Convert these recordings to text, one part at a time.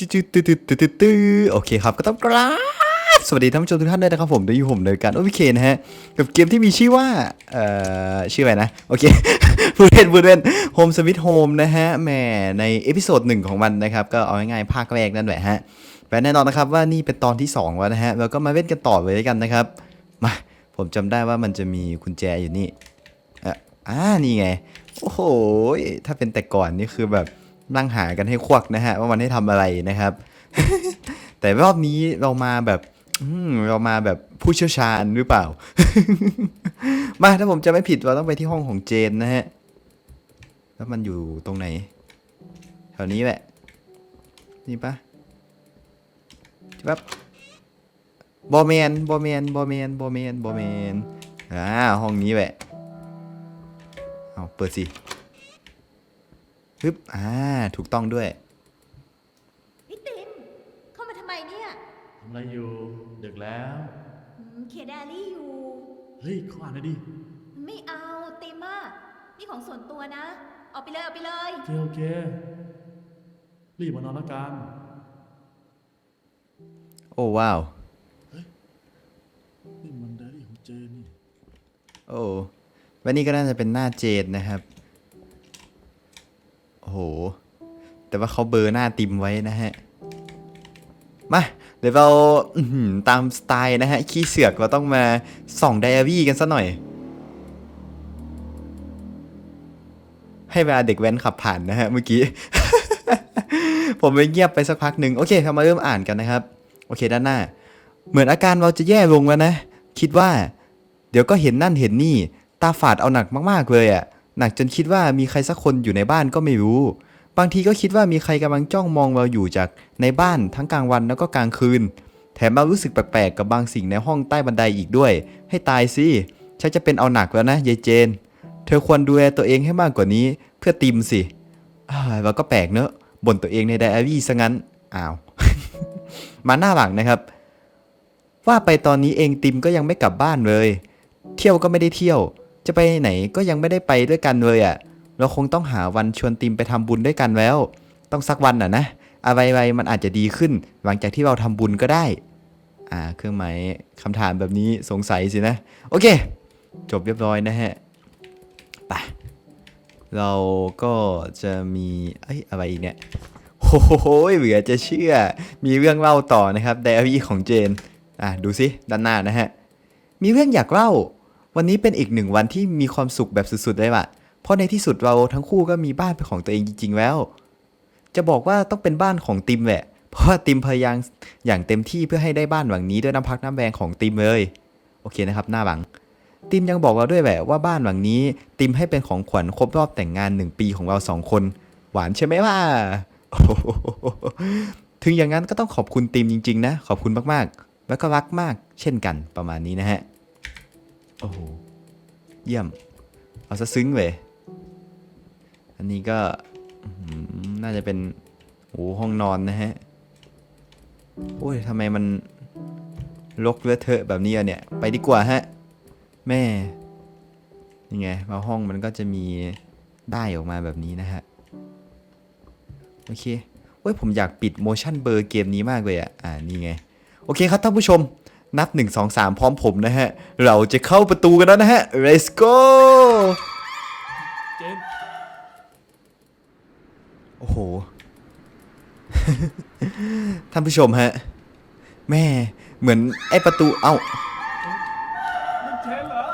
จืดจืดตืดตืดตืดตืดโอเคครับก็ต้องกราบสวัสดีท่านผู้ชมทุกท่านด้วยนะครับผมโดยอยู่ผมโดยการโอวิเคนะฮะกับเกมที่มีชื่อว่าเอ่อชื่ออะไรนะโอเคพูดเล่นพูดเล่นโฮมสวิตโฮมนะฮะแหมในเอพิโซดหนึ่งของมันนะครับก็เอาง่ายๆภาคแรกนั่นแหละฮะและแน่นอนนะครับว่านี่เป็นตอนที่สองแล้วนะฮะเราก็มาเล่นกันต่อเลยกันนะครับมาผมจำได้ว่ามันจะมีกุญแจอยู่นี่อะอ่านี่ไงโอ้โหถ้าเป็นแต่ก่อนนี่คือแบบ นั่งหากันให้ควักนะฮะ ว่ามันให้ทำอะไรนะครับ แต่รอบนี้เรามาแบบเรามาแบบผู้เชี่ยวชาญหรือเปล่า มาถ้าผมจะไม่ผิดเราต้องไปที่ห้องของเจนนะฮะ แล้วมันอยู่ตรงไหนแถวนี้แหละ นี่ปะใช่ปะบอแมนบอแมนบอแมนบอแมนบอแมนอ่าห้องนี้แหละ เอาเปิดสิ ฮึบอ่า ถูกต้องด้วย พี่ติมเข้ามาทำไมเนี่ยทำอะไรอยู่ ดึกแล้ว อืมเคแดรี่อยู่ เฮ้ยเข้าอ่านหน่อยดิ ไม่เอาติมอะนี่ของส่วนตัวนะ เอาไปเลยเอาไปเลย โอเคโอเค รีบมานอนแล้วกัน โอ้ว้าว นี่มันไดอารี่ของเจนนี่ โอ้วันนี้ก็น่าจะเป็นหน้าเจนนะครับ โอ้โห แต่ว่าเขาเบอร์หน้าติมไว้นะฮะ มาเดี๋ยวเราตามสไตล์นะฮะ ขี้เสือกเราต้องมาส่องไดอารี่กันซะหน่อย ให้เวลาเด็กแว้นขับผ่านนะฮะเมื่อกี้ ผมไปเงียบไปสักพักหนึ่งโอเคเรามาเริ่มอ่านกันนะครับ โอเคด้านหน้า เหมือนอาการเราจะแย่ลงแล้วนะ คิดว่า เดี๋ยวก็เห็นนั่นเห็นนี่ ตาฝาดเอาหนักมากๆเลยอะ่ะ หนักจนคิดว่ามีใครสักคนอยู่ในบ้านก็ไม่รู้ บางทีก็คิดว่ามีใครกำลังจ้องมองเราอยู่จากในบ้านทั้งกลางวันแล้วก็กลางคืน แถมมารู้สึกแปลกๆกับบางสิ่งในห้องใต้บันไดอีกด้วย ให้ตายสิฉันจะเป็นเอาหนักแล้วนะยายเจน เธอควรดูแลตัวเองให้มากกว่านี้เพื่อติมสิอ่าเราก็แปลกเนอะบ่นตัวเองในไดอารี่ซะงั้นอ้าวมาหน้าหลังนะครับ ว่าไปตอนนี้เองติมก็ยังไม่กลับบ้านเลย เที่ยวก็ไม่ได้เที่ยว จะไปไหนก็ยังไม่ได้ไปด้วยกันเลยอะ่ะ เราคงต้องหาวันชวนติมไปทำบุญด้วยกันแล้ว ต้องสักวันอะนะ อะไรไมันอาจจะดีขึ้น หลังจากที่เราทำบุญก็ได้ อ่า เครื่องหมายคำถามแบบนี้สงสัยสินะ โอเค จบเรียบร้อยนะฮะ ไป เราก็จะมีเอ้ยอะไรอีกเนี่ยโอ้โหเหลือจะเชื่อ มีเรื่องเล่าต่อนะครับไดอารี่ของเจน อะ ดูสิด้านหน้านะฮะ มีเรื่องอยากเล่า วันนี้เป็นอีกหนึ่งวันที่มีความสุขแบบสุดๆเลยว่ะ เพราะในที่สุดเราทั้งคู่ก็มีบ้านเป็นของตัวเองจริงๆแล้ว จะบอกว่าต้องเป็นบ้านของติมแหละ เพราะว่าติมพยายามอย่างเต็มที่เพื่อให้ได้บ้านหลังนี้ด้วยน้ำพักน้ำแรงของติมเลย โอเคนะครับ หน้าหลัง ติมยังบอกเราด้วยแหละว่าบ้านหลังนี้ติมให้เป็นของขวัญครบรอบแต่งงานหนึ่งปีของเราสองคน หวานใช่ไหมว่าโอ้โหถึงอย่างนั้นก็ต้องขอบคุณติมจริง ๆ นะ ขอบคุณมากๆ แล้วก็รักมาก เช่นกันประมาณนี้นะฮะ โอ้โห เยี่ยม เอาซะซึ้งเลย อันนี้ก็น่าจะเป็นโอ้ห้องนอนนะฮะ โอ้ยทำไมมันรกเลอะเทอะแบบนี้อะเนี่ย ไปดีกว่าฮะ แม่นี่ไงมาห้องมันก็จะมีได้ออกมาแบบนี้นะฮะ โอเคโอ้ยผมอยากปิด motion blur เกมนี้มากเลยอะ อ่า นี่ไง โอเคครับท่านผู้ชม นับ 1 2 3 พร้อมผมนะฮะ เราจะเข้าประตูกันแล้วนะฮะ let's go เจนโอ้โห ท่านผู้ชมฮะ แม่เหมือนไอ้ประตูเอ้ามันเจนเหรอ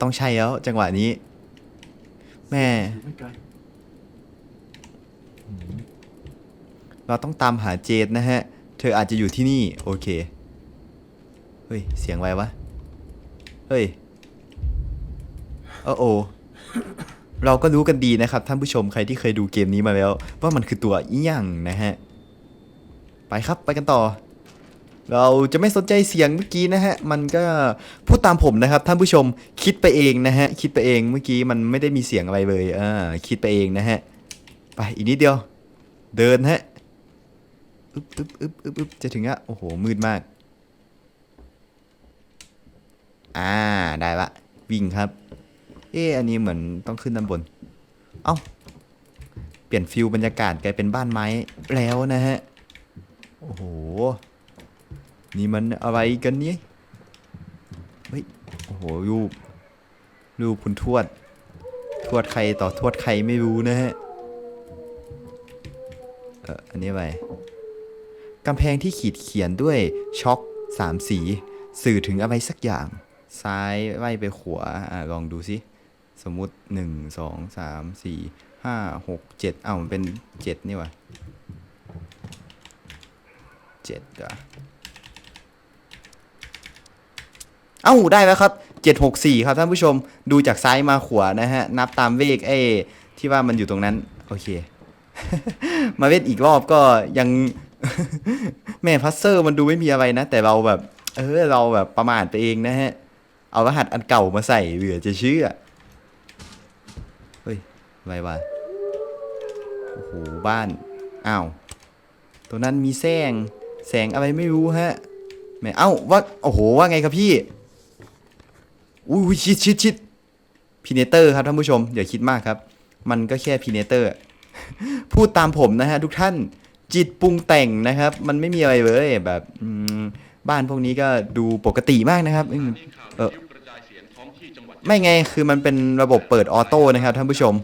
ต้องใช่แล้วจังหวะนี้ แม่ อยู่ไม่ไกลเราต้องตามหาเจดนะฮะ เธออาจจะอยู่ที่นี่ โอเค เฮ้ย เสียงไรวะ เฮ้ยโอ้โอเราก็รู้กันดีนะครับ ท่านผู้ชมใครที่เคยดูเกมนี้มาแล้ว ว่ามันคือตัวอีหยังนะฮะ ไปครับไปกันต่อ เราจะไม่สนใจเสียงเมื่อกี้นะฮะ มันก็พูดตามผมนะครับ ท่านผู้ชมคิดไปเองนะฮะ คิดไปเองเมื่อกี้มันไม่ได้มีเสียงอะไรเลยอ่าคิดไปเองนะฮะ ไปอีกนิดเดียว เดินฮะ อึ๊บอึ๊บอึ๊บอึ๊บอึ๊บจะถึงอะโอ้โห มืดมาก อ่า ได้ละ วิ่งครับ เอ๊อันนี้เหมือนต้องขึ้นด้านบน เอ้า เปลี่ยนฟิลบรรยากาศกลายเป็นบ้านไม้แล้วนะฮะ โอ้โห นี่มันอะไรกันเนี่ยเฮ้ย โอ้โห รูป รูปคุณทวด ทวดใครต่อทวดใครไม่รู้นะฮะ เอออันนี้ไร กำแพงที่ขีดเขียนด้วยช็อกสามสี สื่อถึงอะไรสักอย่าง ซ้ายไล่ไปขวาอะลองดูสิ สมมุติหนึ่งสองสามสี่ห้าหกเจ็ดเอ้ามันเป็นเจ็ดนี่วะเจ็ดเหรอเอ้าได้แล้วครับเจ็ดหกสี่ครับท่านผู้ชมดูจากซ้ายมาขวานะฮะ นับตามเลขไอ้ที่ว่ามันอยู่ตรงนั้น โอเค มาเล่นอีกรอบก็ยัง แม่พัซเซอร์มันดูไม่มีอะไรนะ แต่เราแบบ เออ เราแบบประมาทไปเองนะฮะ เอารหัสอันเก่ามาใส่เหลือจะเชื่อ เฮ้ยอะไรวะโอ้โห บ้าน อ้าวตัวนั้นมีแสง แสงอะไรไม่รู้ฮะ แม่เอ้าว่า โอ้โห ว่าไงครับพี่ อุ้ยชิดชิดชิดพีเนเตอร์ครับท่านผู้ชมอย่าคิดมากครับ มันก็แค่พีเนเตอร์ พูดตามผมนะฮะทุกท่าน จิตปรุงแต่งนะครับ มันไม่มีอะไรเลยแบบอืมบ้านพวกนี้ก็ดูปกติมากนะครับอืมเออไม่ไงคือมันเป็นระบบเปิดออโต้นะครับท่านผู้ชม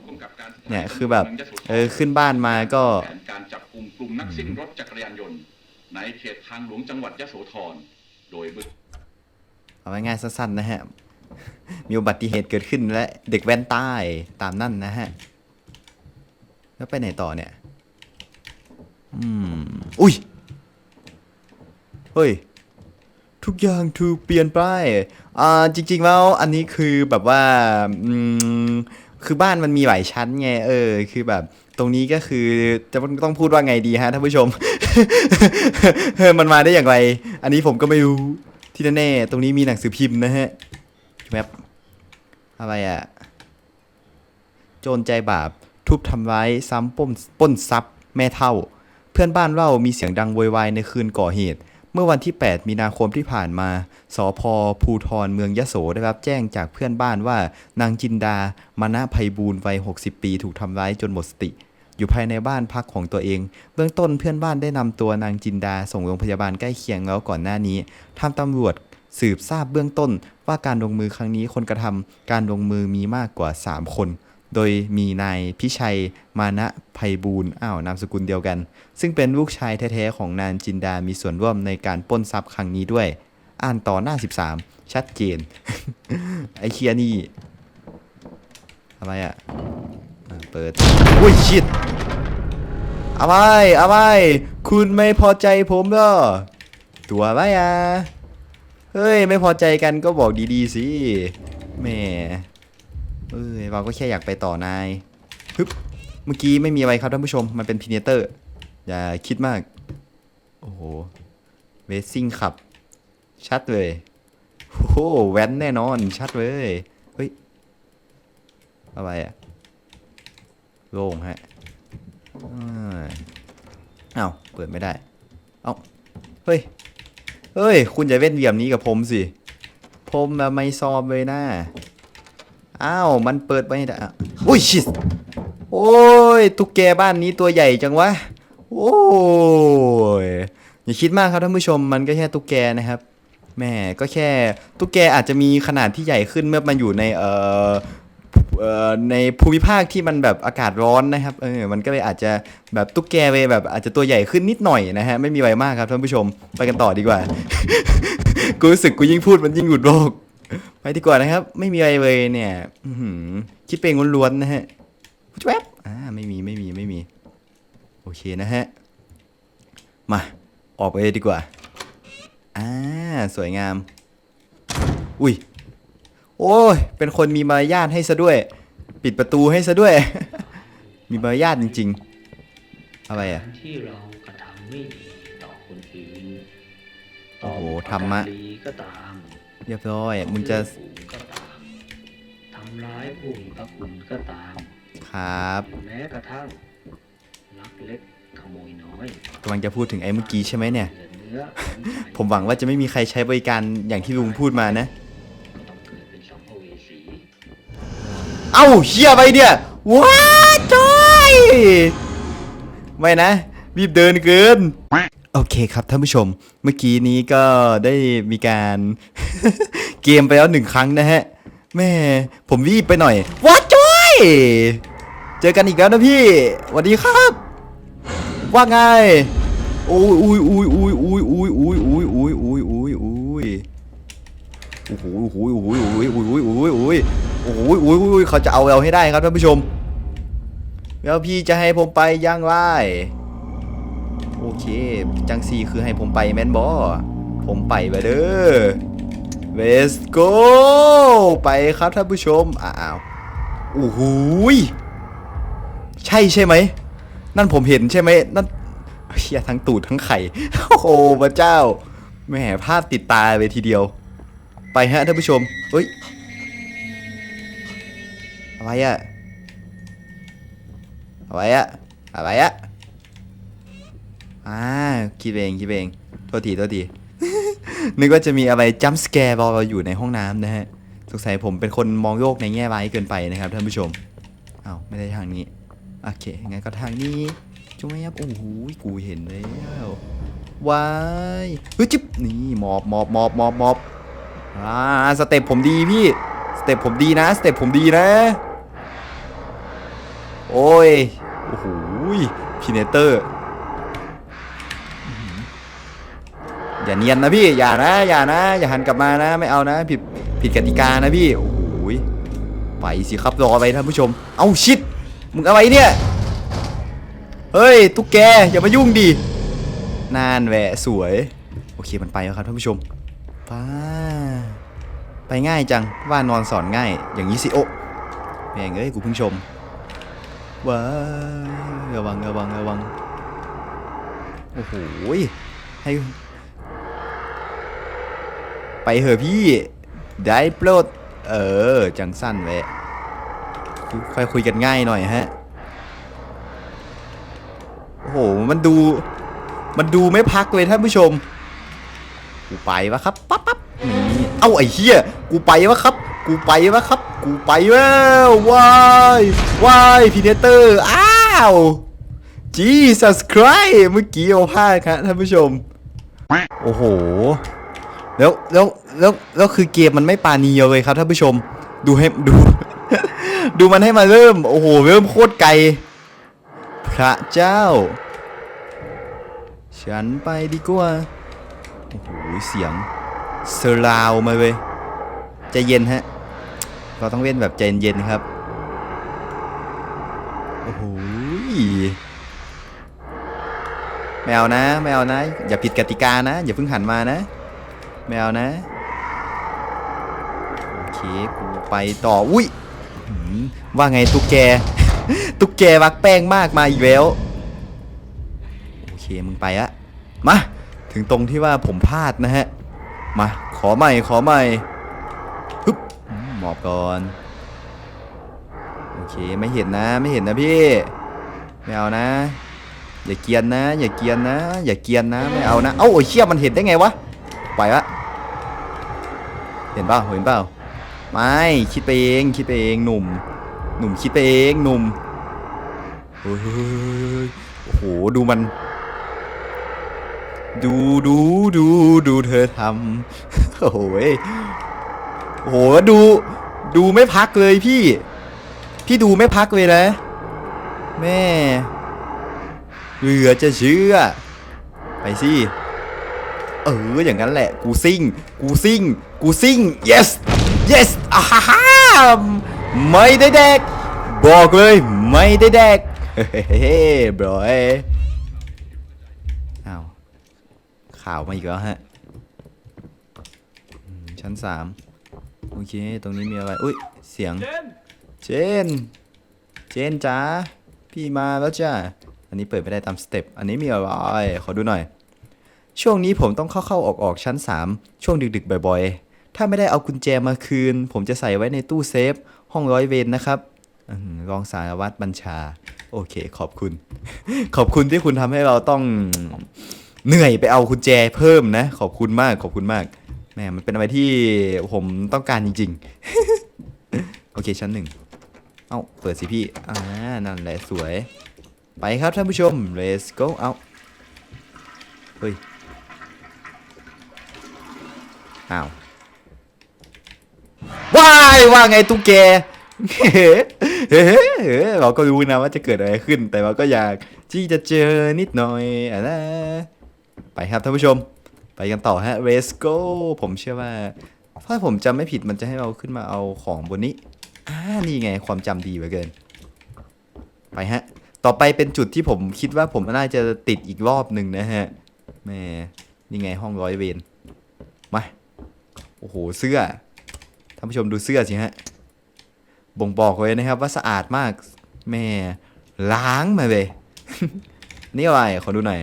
เนี่ยคือแบบเออขึ้นบ้านมาก็แผนการจับกลุ่มกลุ่มนักซิ่งรถจักรยานยนต์ในเขตทางหลวงจังหวัดยโสธรโดยเบื้องเอาไว้ง่ายสั้นๆนะฮะมีอุบัติเหตุเกิดขึ้นและเด็กแว้นใต้ตามนั่นนะฮะแล้วไปไหนต่อเนี่ย อืม อุ้ย เฮ้ย ทุกอย่างถูกเปลี่ยนไป อ่า จริง ๆ แล้ว อันนี้คือแบบว่า อืม คือบ้านมันมีหลายชั้นไง เออ คือแบบ ตรงนี้ก็คือจะต้องพูดว่าไงดีฮะท่านผู้ชมเออมันมาได้อย่างไร อันนี้ผมก็ไม่รู้ ที่แน่ๆตรงนี้มีหนังสือพิมพ์นะฮะแวบอะไรอะโจรใจบาปทุบทำร้ายซ้ำป้นป้นทรัพย์แม่เท่า เพื่อนบ้านเล่ามีเสียงดังโวยวายในคืนก่อเหตุ เมื่อวันที่ 8 มีนาคมที่ผ่านมาสพภูทรเมืองยะโสได้รับแจ้งจากเพื่อนบ้านว่านางจินดา มานะภัยบูลย์วัย 60 ปีถูกทำร้ายจนหมดสติ อยู่ภายในบ้านพักของตัวเอง เบื้องต้นเพื่อนบ้านได้นำตัวนางจินดา ส่งโรงพยาบาลใกล้เคียงแล้วก่อนหน้านี้ทางตำรวจสืบทราบเบื้องต้นว่าการลงมือครั้งนี้คนกระทำการลงมือมีมากกว่า 3 คน โดยมีนายพิชัยมานะภัยบูลย์อ้าวนามสกุลเดียวกัน ซึ่งเป็นลูกชายแท้ๆของนางจินดามีส่วนร่วมในการปล้นทรัพย์ครั้งนี้ด้วย อ่านต่อหน้า 13 ชัดเจน ไอเคียนี่ อะไรอะอะ เปิด อุ้ยชิดอะไรอะไรคุณไม่พอใจผมเหรอตัวอะไรอะ เฮ้ย ไม่พอใจกันก็บอกดีๆสิแหม่ เอ้ยเราก็แค่อยากไปต่อนายฮึบเมื่อกี้ไม่มีอะไรครับท่านผู้ชม มันเป็นพีเนเตอร์ อย่าคิดมาก โอ้โห เวสซิ่งขับ ชัดเลย โอ้โห แว้นแน่นอน ชัดเลย เฮ้ย อะไรอะโล่งฮะอ้ายอ้าวเปิดไม่ได้ เอ้า เฮ้ย เฮ้ย คุณอย่าเล่นเหลี่ยมนี้กับผมสิ ผมไม่ซอมเลยนะ อ้าว มันเปิดไม่ได้อะอุ้ยชิสโอ้ยตุ๊กแกบ้านนี้ตัวใหญ่จังวะ โอ้ยอย่าคิดมากครับท่านผู้ชมมันก็แค่ตุ๊กแกนะครับแม่ก็แค่ตุ๊กแกอาจจะมีขนาดที่ใหญ่ขึ้นเมื่อมันอยู่ในเอ่อในภูมิภาคที่มันแบบอากาศร้อนนะครับเออมันก็เลยอาจจะแบบตุ๊กแกไปแบบอาจจะตัวใหญ่ขึ้นนิดหน่อยนะฮะไม่มีอะไรมากครับท่านผู้ชมไปกันต่อดีกว่า กูรู้สึกกูยิ่งพูดมันยิ่งหุดโลก ไปดีกว่านะครับ ไม่มีอะไรเลยเนี่ยอื้อหือคิดเป็นล้วนๆนะฮะแวบอ่าไม่มีไม่มีไม่มี โอเคนะฮะ มา ออกไปเลยดีกว่า อ่า สวยงาม อุ้ย โอ้ย เป็นคนมีมารยาทให้ซะด้วย ปิดประตูให้ซะด้วย มีมารยาทจริง ๆ อะไรอะที่เรากระทำไม่ดีต่อคนอื่นโอ้โหธรรมะดีก็ตาม เรียบร้อย มึงจะเลือกผู้ก็ตามทำร้ายผู้มีพระคุณก็ตาม ครับแม้กระทั่งลักเล็กขโมยน้อยกำลังจะพูดถึงไอ้เมื่อกี้ใช่ไหมเนี่ยเหลือเนื้อของใจผมหวังว่าจะไม่มีใครใช้บริการอย่างที่ลุงพูดมานะก็ต้องเกิดเป็นสัมภเวสีเอ้าเฮียไปเนี่ยว้าจอย ไม่นะ รีบเดินเกิน โอเคครับท่านผู้ชมเมื่อกี้นี้ก็ได้มีการ เกมไปแล้วหนึ่งครั้งนะฮะแม่ผมรีบไปหน่อยว้าจ้อยเจอกันอีกแล้วนะพี่สวัสดีครับ ว่าไงอุ้ยอุ้ยอุ้ยอุ้ยอุ้ยอุ้ยอุ้ยอุ้ยอุ้ยอุ้ยอุ้ยอุ้ยโอ้โหโอ้โหโอ้โหโอ้โหโอ้โหโอ้โหโอ้โหโอ้โหโอ้โหโอ้โหเขาจะเอาเราให้ได้ครับท่านผู้ชม แล้วพี่จะให้ผมไปย่างไร โอเค จังซีคือให้ผมไปแมนบอผมไปไปเด้อ let's go ไปครับท่านผู้ชม อ้าวโอ้โหใช่ใช่ไหม นั่นผมเห็นใช่ไหมนั่นเฮียทั้งตูดทั้งไข่ โอ้โหพระเจ้าแหมภาพติดตาไปทีเดียว ไปฮะท่านผู้ชม เฮ้ย อะไรอะอะไรอะอะไรอะ อ่าคิดเองคิดเองโทษทีโทษที นึกว่าจะมีอะไรจัมส์สแกร์รอเราอยู่ในห้องน้ำนะฮะ สงสัยผมเป็นคนมองโลกในแง่ร้ายเกินไปนะครับท่านผู้ชมอ้าวไม่ได้ทางนี้ โอเค งั้นก็ทางนี้จุ๊บยับโอ้โหกูเห็นแล้วว้ายเฮ้ยจิ๊บนี่หมอบหมอบหมอบหมอบหมอบอ่าสเต็ปผมดีพี่สเต็ปผมดีนะสเต็ปผมดีนะ โอ้ยโอ้โหพีเนเตอร์ อย่าเนียนนะพี่ อย่านะ อย่านะ อย่าหันกลับมานะ ไม่เอานะ ผิด ผิดกติกานะพี่ โอ้โหไปสิครับรอไปท่านผู้ชม เอาชิด มึงอะไรเนี่ย เฮ้ย ตุ๊กแก อย่ามายุ่งดินานแหวะสวย โอเค มันไปแล้วครับท่านผู้ชมป้าไปง่ายจัง ว่านอนสอนง่าย อย่างนี้สิ โอแม่งเอ้ย กูเพิ่งชม ว้าระวังระวังระวัง โอ้โหให้ ไปเหอะพี่ ได้โปรด เออ จังสั้นแหวะค่อยคุยกันง่ายหน่อยฮะ โอ้โห มันดู มันดูไม่พักเลยท่านผู้ชม กูไปวะครับ ปั๊บปั๊บนี่เอ้าไอ้เหี้ย กูไปวะครับ กูไปวะครับ กูไปแล้ววายวายพีเนเตอร์ อ้าว Jesus Christ เมื่อกี้โอาพลาดครับท่านผู้ชม โอ้โห แล้วแล้วแล้วแล้วคือเกมมันไม่ปานีเลยครับท่านผู้ชมดูให้ดู ดูมันให้มาเริ่ม โอ้โหเริ่มโคตรไกล พระเจ้า ฉันไปดีกว่า โอ้โหเสียงเซอร์ราวมาเลยใจเย็นฮะ เราต้องเล่นแบบใจเย็นครับ โอ้โหไม่เอานะไม่เอานะ อย่าผิดกติกานะ อย่าเพิ่งหันมานะ ไม่เอานะ โอเค กูไปต่อ อุ้ยว่าไงตุ๊กแก ตุ๊กแกวักแป้งมากมาอีกแล้ว โอเค มึงไปละมา ถึงตรงที่ว่าผมพลาดนะฮะ มา ขอใหม่ ขอใหม่ฮึบหมอบก่อน โอเค ไม่เห็นนะ ไม่เห็นนะพี่ ไม่เอานะ อย่าเกียนนะ อย่าเกียนนะ อย่าเกียนนะ ไม่เอานะ เอ้าโอ้ยเชี่ยมันเห็นได้ไงวะ ไปละ เห็นเปล่าเห็นเปล่าไม่คิดไปเองคิดไปเองหนุ่ม หนุ่มคิดไปเองหนุ่มโอ้โหดูมัน ดูดูดูดูเธอทำโอ้โหโอ้โหดูดูไม่พักเลยพี่ พี่ดูไม่พักเลยนะแม่เหลือจะเชื่อ ไปสิ เอออย่างนั้นแหละ กูซิ่ง กูซิ่ง กูซิ่ง yes yes อ่าฮ่าฮ่าไม่ได้แดก บอกเลยไม่ได้แดกเฮ้เฮ้บรอยอ้าวข่าวมาอีกแล้วฮะ ชั้นสามโอเค ตรงนี้มีอะไร อุ้ย เสียงเจนเจน เจนจ้าพี่มาแล้วจ้าอันนี้เปิดไม่ได้ตามสเต็ป อันนี้มีอะไร ขอดูหน่อย ช่วงนี้ผมต้องเข้าเข้าออกออกชั้น 3 ช่วงดึกๆบ่อยๆ ถ้าไม่ได้เอากุญแจมาคืน ผมจะใส่ไว้ในตู้เซฟ ห้องร้อยเวรนะครับอื้อหือรองสารวัตรบัญชา โอเค ขอบคุณ ขอบคุณที่คุณทำให้เราต้องเหนื่อยไปเอากุญแจเพิ่มนะ ขอบคุณมาก ขอบคุณมากแหมมันเป็นอะไรที่ผมต้องการจริง ๆ โอเค ชั้นหนึ่ง เอ้าเปิดสิพี่ อ่า นั่นแหละสวย ไปครับท่านผู้ชม let's go เอาเฮ้ย อ้าว ว้ายว่าไงตุ๊กแกเฮ้เราก็รู้นะว่าจะเกิดอะไรขึ้น แต่เราก็อยากที่จะเจอนิดหน่อยอะนะไปครับท่านผู้ชม ไปกันต่อฮะ let's go ผมเชื่อว่า ถ้าผมจำไม่ผิดมันจะให้เราขึ้นมาเอาของบนนี้อ่านี่ไงความจำดีเหลือเกิน ไปฮะ ต่อไปเป็นจุดที่ผมคิดว่าผมน่าจะติดอีกรอบหนึ่งนะฮะแม่นี่ไงห้องร้อยเวรมาโอ้โหเสื้อานผู้ชมดูเสื้อสิฮะ บ่งบอกเลยนะครับ ว่าสะอาดมาก แม่ล้างมาเลย นี่อะไร ขอดูหน่อย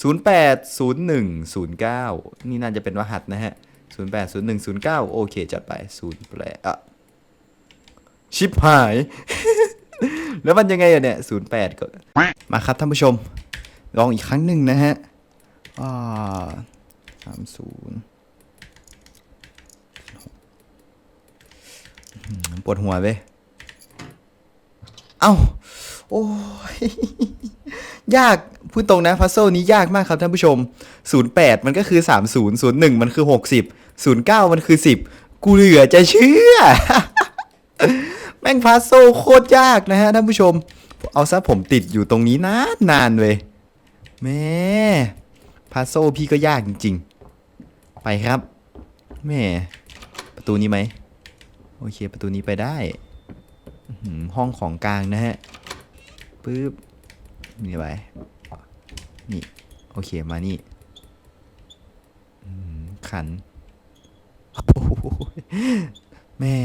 080109 นี่น่าจะเป็นรหัสนะฮะ 080109 โอเค จัดไป0แปลอะชิบหาย แล้วมันยังไงอะเนี่ย08ก็มาครับท่านผู้ชม ลองอีกครั้งหนึ่งนะฮะอ่า30 ปวดหัวเว้ยเอ้า โอ้ย ยาก พูดตรงนะพัซเซิลนี้ยากมากครับท่านผู้ชม 08 มันก็คือ 30 01 มันคือ 60 09 มันคือ 10 กูเหลือจะเชื่อ แม่งพัซเซิลโคตรยากนะฮะท่านผู้ชม เอาซะผมติดอยู่ตรงนี้นานนานๆเลยแม่พัซเซิลพี่ก็ยากจริง ๆ ไปครับ แม่ ประตูนี้ไหม โอเคประตูนี้ไปได้ ห้องของกลางนะฮะปึ๊บนี่ไปนี่ โอเคมานี่ขันโอ้โหแม่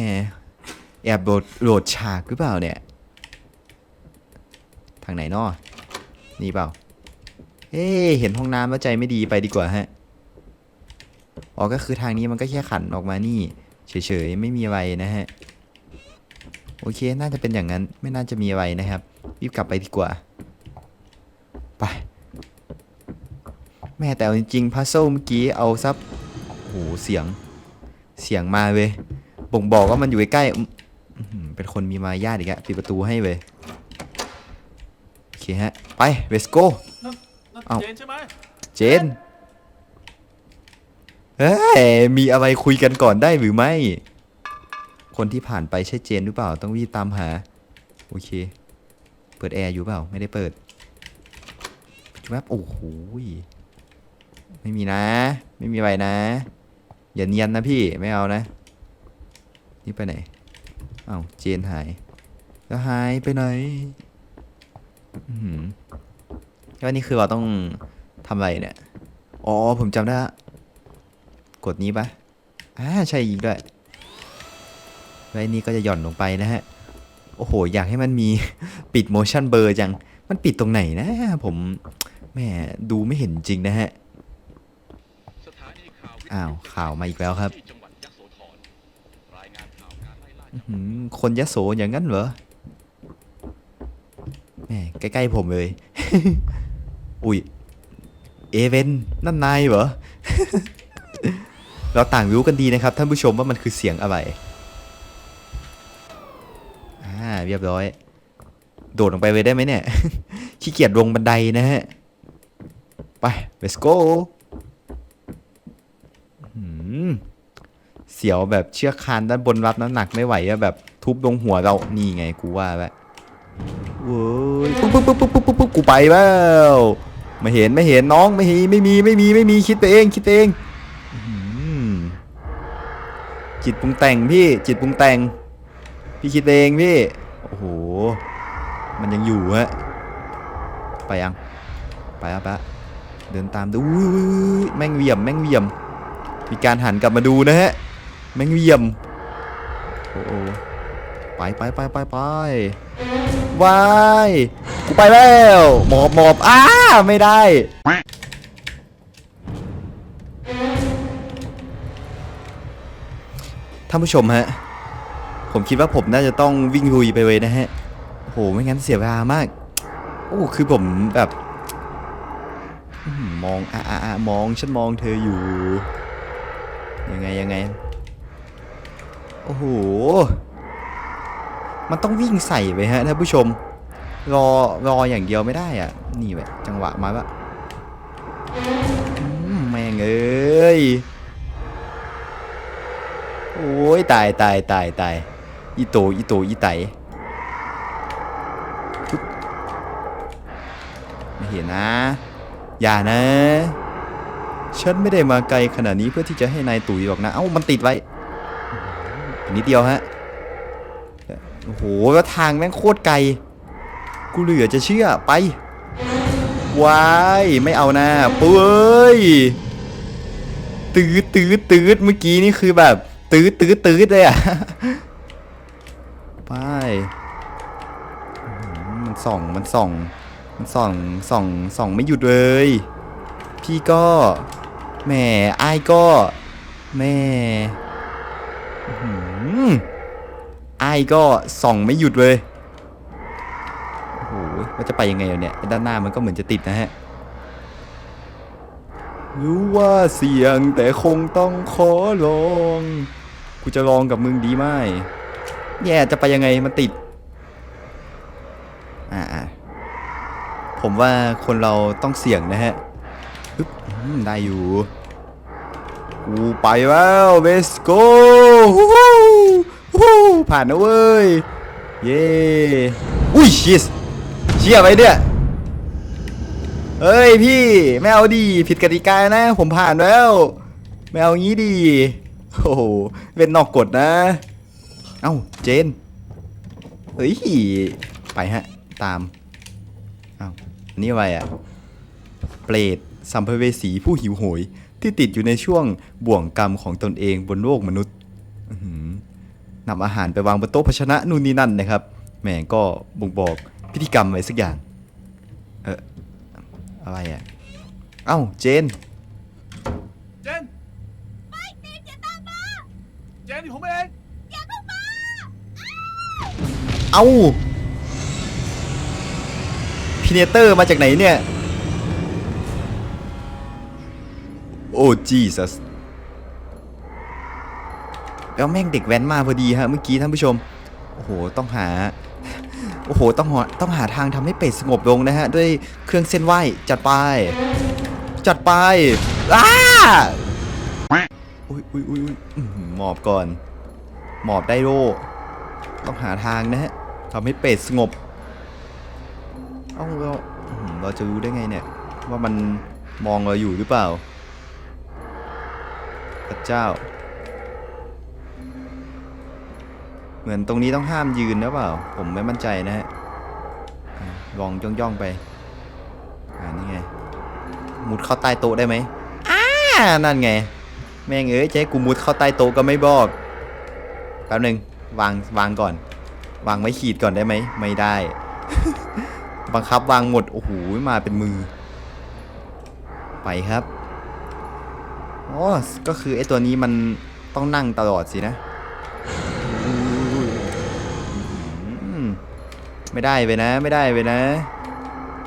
แอบโหลดโหลดฉากหรือเปล่าเนี่ย ทางไหนนอนี่เปล่า เอ๊เห็นห้องน้ำแล้วใจไม่ดีไปดีกว่าฮะ อ๋อก็คือทางนี้มันก็แค่ขันออกมานี่ เฉยๆไม่มีอะไรนะฮะโอเคน่าจะเป็นอย่างนั้นไม่น่าจะมีอะไรนะครับรีบกลับไปดีกว่าไปแม่แต่เอาจริงๆพัซเซิลเมื่อกี้เอาซับโอ้โหเสียงเสียงมาเว้ยบ่งบอกว่ามันอยู่ใกล้ๆอืมอื้อหือเป็นคนมีมารยาทอีกอะปิดประตูให้เว้ยโอเคฮะไป let's go นั่นนั่นเอ้าเจนใช่ไหมเจน เฮ้ยมีอะไรคุยกันก่อนได้หรือไม่ คนที่ผ่านไปใช่เจนหรือเปล่า ต้องรีบตามหา โอเค เปิดแอร์อยู่เปล่า ไม่ได้เปิดแวบโอ้โหไม่มีนะ ไม่มีอะไรนะ อย่าเนียนนะพี่ ไม่เอานะ นี่ไปไหน เอ้า เจนหาย แล้วหายไปไหนอือหือแล้วนี่คือเราต้องทำอะไรเนี่ย อ๋อ ผมจำได้ละ กดนี้ปะอ่าใช่ยิงด้วยแล้วนี้ก็จะหย่อนลงไปนะฮะ โอ้โห อยากให้มันมีปิด motion blur จัง มันปิดตรงไหนนะ ผมแหม่ดูไม่เห็นจริงนะฮะ อ้าว ข่าวมาอีกแล้วครับคนยะโสอย่างนั้นเหรอแหม่ใกล้ๆผมเลย อุ้ย เอเวนนั่นนายเหรอ เราต่างรู้กันดีนะครับท่านผู้ชมว่ามันคือเสียงอะไร อ่าเรียบร้อย โดดลงไปเลยได้ไหมเนี่ย ขี้เกียจลงบันไดนะฮะ ไป let's go เสียวแบบเชือกคานด้านบนรับน้ำหนักไม่ไหวอะแบบทุบลงหัวเรา นี่ไงกูว่าแบบเว้ยปุ๊บปุ๊บปุ๊บปุ๊บปุ๊บปุ๊บกูไปแล้วไม่เห็นไม่เห็นน้องไม่เห็นไม่มีไม่มีไม่มีคิดไปเองคิดไปเอง จิตปรุงแต่งพี่จิตปรุงแต่ง พี่คิดเองพี่ โอ้โห มันยังอยู่ฮะ ไปยัง ไปแล้วปะเดินตามดูแม่งเวียมแม่งเวียม มีการหันกลับมาดูนะฮะ แม่งเวียม โอ้โหไปไปไปไปไปวายกูไปแล้ว หมอบหมอบอ้าไม่ได้ ท่านผู้ชมฮะ ผมคิดว่าผมน่าจะต้องวิ่งลุยไปเลยนะฮะโอ้โหไม่งั้นเสียเวลามาก โอ้คือผมแบบมองอะอะอะมองฉันมองเธออยู่ ยังไงยังไง โอ้โห มันต้องวิ่งใส่ไปฮะท่านผู้ชม รอรออย่างเดียวไม่ได้อะ นี่แหละจังหวะมาละแม่งเอ้ย ยตายตายตายตายอีโตอีโตอีไตไม่เห็นนะ อย่านะ ฉันไม่ได้มาไกลขนาดนี้เพื่อที่จะให้นายตุ๋ยหรอกนะ เอ้ามันติดไว้นิดเดียวฮะ โอ้โหแล้วทางแม่งโคตรไกล กูเหลือจะเชื่อไปวายไม่เอานะปุ้ย ตืดตืดตืดเมื่อกี้นี่คือแบบ ตืดตืดตืดเลยอะไปมันส่องมันส่อง มันส่องส่องส่องไม่หยุดเลย พี่ก็แหม่อายก็แม่อื้อหืออายก็ส่องไม่หยุดเลยโอ้โหว่าจะไปยังไงวะเนี่ยด้านหน้ามันก็เหมือนจะติดนะฮะรู้ว่าเสี่ยงแต่คงต้องขอลอง กูจะลองกับมึงดีไหมแย่จะไปยังไงมันติด อ่าผมว่าคนเราต้องเสี่ยงนะฮะปึ๊บได้อยู่กูไปแล้ว let's go ฮู้ฮู้ฮู้ผ่านนะเว้ย เย้อุ้ยชิสเชี่ยไปเนี่ยเฮ้ยพี่ ไม่เอาดี ผิดกติกานะ ผมผ่านแล้ว ไม่เอางี้ดี โอ้โหเป็นนอกกฎนะ เอ้าเจน เฮ้ย ไปฮะ ตาม เอ้าอันนี่อะไรอะเปรตสัมภเวสีผู้หิวโหย ที่ติดอยู่ในช่วงบ่วงกรรมของตนเองบนโลกมนุษย์อื้อหือนำอาหารไปวางบนโต๊ะภาชนะนู่นนี่นั่นนะครับแหม่ก็บ่งบอกพิธีกรรมอะไรสักอย่าง เอออะไรอะ่ะ เอ้าเจน เอ้าพีเนเตอร์มาจากไหนเนี่ย โอ้จีสัสแล้วแม่งเด็กแว้นมาพอดีฮะเมื่อกี้ท่านผู้ชม โอ้โห ต้องหา โอ้โห ต้องหาต้องหาทางทำให้เป็ดสงบลงนะฮะ ด้วยเครื่องเส้นไหวจัดไป จัดไปอ้าอุ้ยอุ้ยอุ้ยอุ้ยหมอบก่อน หมอบได้โร่ต้องหาทางนะฮะ ทำให้เป็ดสงบ เอ้าเราอื้อหือเราจะรู้ได้ไงเนี่ย ว่ามันมองเราอยู่หรือเปล่าพระเจ้า เหมือนตรงนี้ต้องห้ามยืนนะเปล่า ผมไม่มั่นใจนะฮะลองย่องๆไปอ่านี่ไงมุดเข้าใต้โต๊ะได้ไหมอ้านั่นไง แม่งเอ้ยเจ๊กูมุดเข้าใต้โต๊ะก็ไม่บอก แป๊บหนึงวางวางก่อน วางไว้ขีดก่อนได้ไหม ไม่ได้ บังคับวางหมด โอ้โห มาเป็นมือ ไปครับอ๋อก็คือไอ้ตัวนี้มันต้องนั่งตลอดสินะไม่ได้ไปนะ ไม่ได้ไปนะ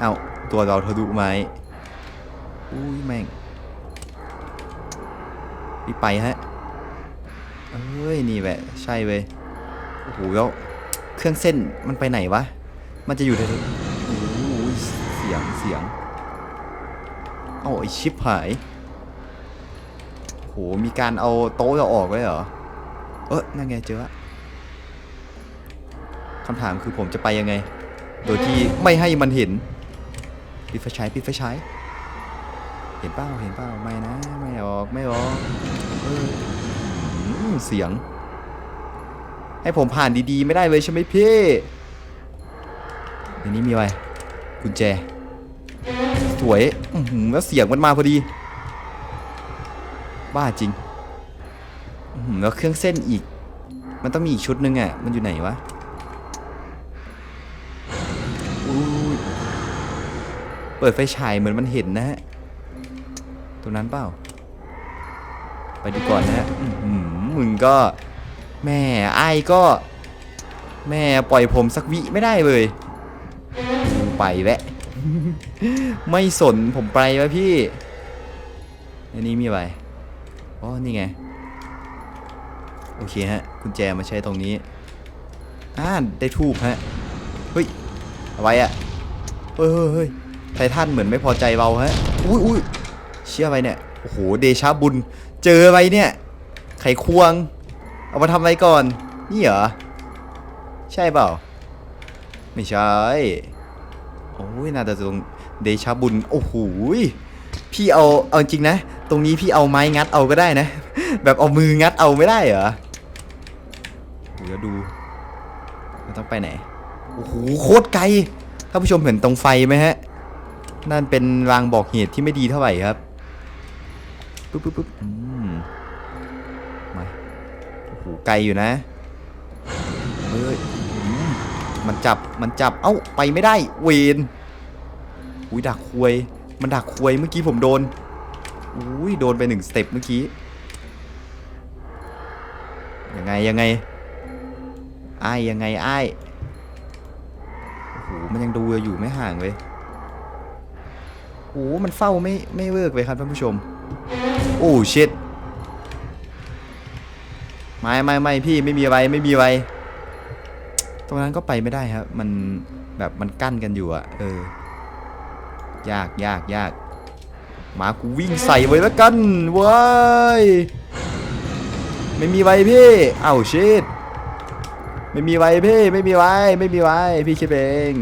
เอาตัวเราทะลุไหมอุ้ยแม่งรีบไปฮะเอ้ย นี่แหละ ใช่เว้ยโอ้โหแล้ว เครื่องเส้นมันไปไหนวะ มันจะอยู่ในโอ้โหเสียงเสียงเอาไอชิปหายโหมีการเอาโต๊ะเราออกไว้เหรอ เออนั่นไงเจอะคำถามคือผมจะไปยังไง โดยที่ไม่ให้มันเห็นปิดไฟฉายปิดไฟฉายเห็นเปล่าเห็นเปล่าไม่นะ ไม่ออก ไม่ออกเออเสียง ให้ผมผ่านดีๆ ไม่ได้เลยใช่ไหมพี่ในนี้มีอะไรกุญแจสวยแล้วเสียงมันมาพอดี บ้าจริงแล้วเครื่องเส้นอีก มันต้องมีอีกชุดหนึงอะ มันอยู่ไหนวะเปิดไฟฉายเหมือนมันเห็นนะฮะตรงนั้นเปล่า ไปดูก่อนนะฮะมึงก็ แม่ไอ้ก็ แม่ปล่อยผมสักวิไม่ได้เลยไปแวะ ไม่สนผมไปวะพี่อันนี้มีอะไรอ๋อนี่ไง โอเคฮะกุญแจมาใช้ตรงนี้อ่าได้ทูบฮะ เฮ้ยเอาไว้อะเฮ้ยเฮ้ยเฮ้ยไททันเหมือนไม่พอใจเราฮะ อุ้ยอุ้ยเชื่อไปเนี่ย โอ้โห เดชาบุญ เจอไปเนี่ย ไขควง เอามาทำอะไรก่อน นี่เหรอ ใช่เปล่า ไม่ใช่ โอ้ยน่าจะตรงเดชาบุญ โอ้โหพี่เอา เอาจริงนะ ตรงนี้พี่เอาไม้งัดเอาก็ได้นะ แบบเอามืองัดเอาไม่ได้เหรอเดี๋ยวดูมันต้องไปไหน โอ้โห โคตรไกล ท่านผู้ชมเห็นตรงไฟไหมฮะ นั่นเป็นรางบอกเหตุที่ไม่ดีเท่าไหร่ครับ ปุ๊บปุ๊บปุ๊บอืม หไกลอยู่นะเฮ้ยมันจับมันจับเอ้าไปไม่ได้เวนอุ้ยดักควย มันดักควยเมื่อกี้ผมโดนอุ้ยโดนไปหนึ่งสเต็ปเมื่อกี้ยังไงยังไงอ้ายยังไงอ้ายโอ้โหมันยังดูเราอยู่ไม่ห่างเลยโอ้โหมันเฝ้าไม่ไม่เวิร์กเลยครับท่านผู้ชม โอ้ชิต ไม่ไม่ไม่พี่ไม่มีอะไรไม่มีอะไร ตรงนั้นก็ไปไม่ได้ครับ มันแบบมันกั้นกันอยู่อะเออ ยากยากยากหมากูวิ่งใส่ไว้แล้วกันเว้ยไม่มีไว้พี่ เอ้าชิตไม่มีไว้พี่ไม่มีไว้ไม่มีไว้พี่คิดเอง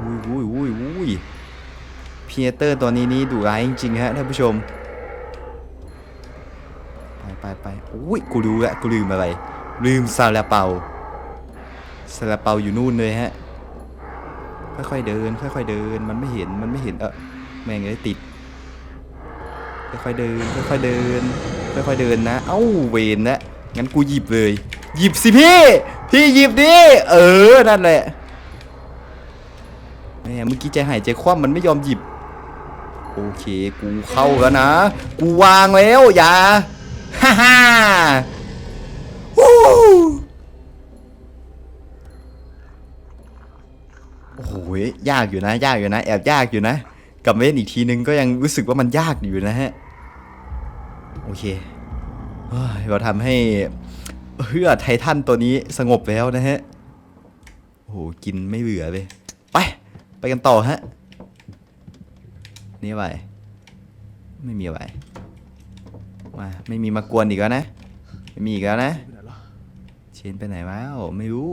อุ้ยอุ้ยอุ้ยอุ้ยพีเตอร์ตัวนี้นี่ดุร้ายจริงๆฮะท่านผู้ชม ไปไปไปอุ้ยกูรู้ล้วกูลืมอะไร ลืมซาลาเปาซาลาเปาอยู่นู่นเลยฮะ ค่อยๆเดิน ค่อยๆเดิน มันไม่เห็น มันไม่เห็น เออแม่งเลยติด ค่อยๆเดิน ค่อยๆเดิน ค่อยๆเดินนะ เอ้า เวนนะ งั้นกูหยิบเลย หยิบสิพี่ พี่หยิบดิ เออ นั่นแหละแหมเมื่อกี้ใจหายใจคว่ำมันไม่ยอมหยิบ โอเค กูเข้าแล้วนะ กูวางแล้ว อย่า ฮ่าฮ่าวู้โอ้โหยากอยู่นะ ยากอยู่นะ แอบยากอยู่นะ กลับมาเล่นอีกทีนึงก็ยังรู้สึกว่ามันยากอยู่นะฮะ โอเคเราทำให้เฮือไททันตัวนี้สงบแล้วนะฮะ โอ้โห กินไม่เบื่อเลย ไป ไปกันต่อฮะ นี่ไรไม่มีอะไร มาไม่มีมากวนอีกแล้วนะไม่มีอีกแล้วนะเชนไปไหนแล้วไม่รู้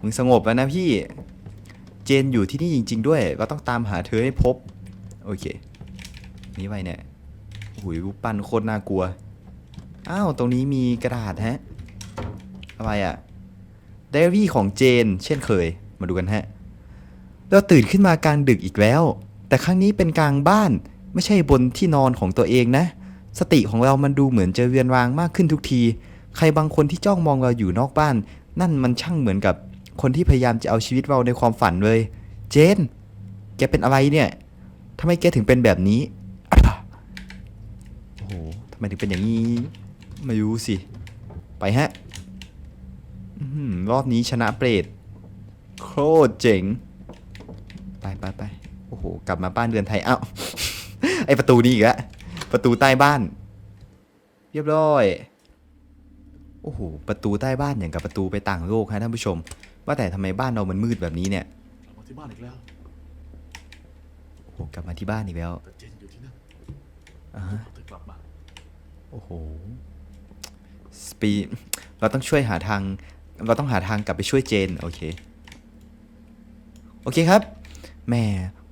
มึงสงบแล้วนะพี่ เจนอยู่ที่นี่จริง ๆ ด้วย ก็ต้องตามหาเธอให้พบ โอเค นี่ไปเนี่ยหุยรูปปั้นโคตรน่ากลัว อ้าว ตรงนี้มีกระดาษฮะ อะไรอะไดอารี่ของเจน เช่นเคย มาดูกันฮะ เราตื่นขึ้นมากลางดึกอีกแล้ว แต่ครั้งนี้เป็นกลางบ้าน ไม่ใช่บนที่นอนของตัวเองนะ สติของเรามันดูเหมือนจะเวียนวางมากขึ้นทุกที ใครบางคนที่จ้องมองเราอยู่นอกบ้าน นั่นมันช่างเหมือนกับคนที่พยายามจะเอาชีวิตเราในความฝันเลย เจน แกเป็นอะไรเนี่ยทำไมแกถึงเป็นแบบนี้โอ้โหทำไมถึงเป็นอย่างนี้ ไม่รู้สิ ไปฮะรอบนี้ชนะเปรตโคตรเจ๋ง ไปไปไปโอ้โห กลับมาบ้านเรือนไทย เอ้า ไอประตูนี้อีกแล้ว ประตูใต้บ้าน เรียบร้อยโอ้โหประตูใต้บ้านอย่างกับประตูไปต่างโลกฮะท่านผู้ชม ว่าแต่ทำไมบ้านเรามันมืดแบบนี้เนี่ยกลับมาที่บ้านอีกแล้วโอ้โหกลับมาที่บ้านอีกแล้วแต่เจนอยู่ที่นั่นอ่าฮะเธอกลับมาโอ้โหสปีดเราต้องช่วยหาทาง เราต้องหาทางกลับไปช่วยเจน โอเค โอเคครับแหม่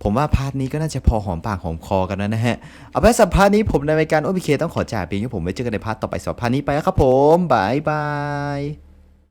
ผมว่าพาร์ทนี้ก็น่าจะพอหอมปากหอมคอกันแล้วนะฮะ เอาไปสัมภาษณ์นี้ผมในรายการโอพีเคต้องขอจ่ายเพียงแค่ผมไว้เจอกันในพาร์ทต่อไปสัปพาร์ทนี้ไปแล้วครับผมบายบาย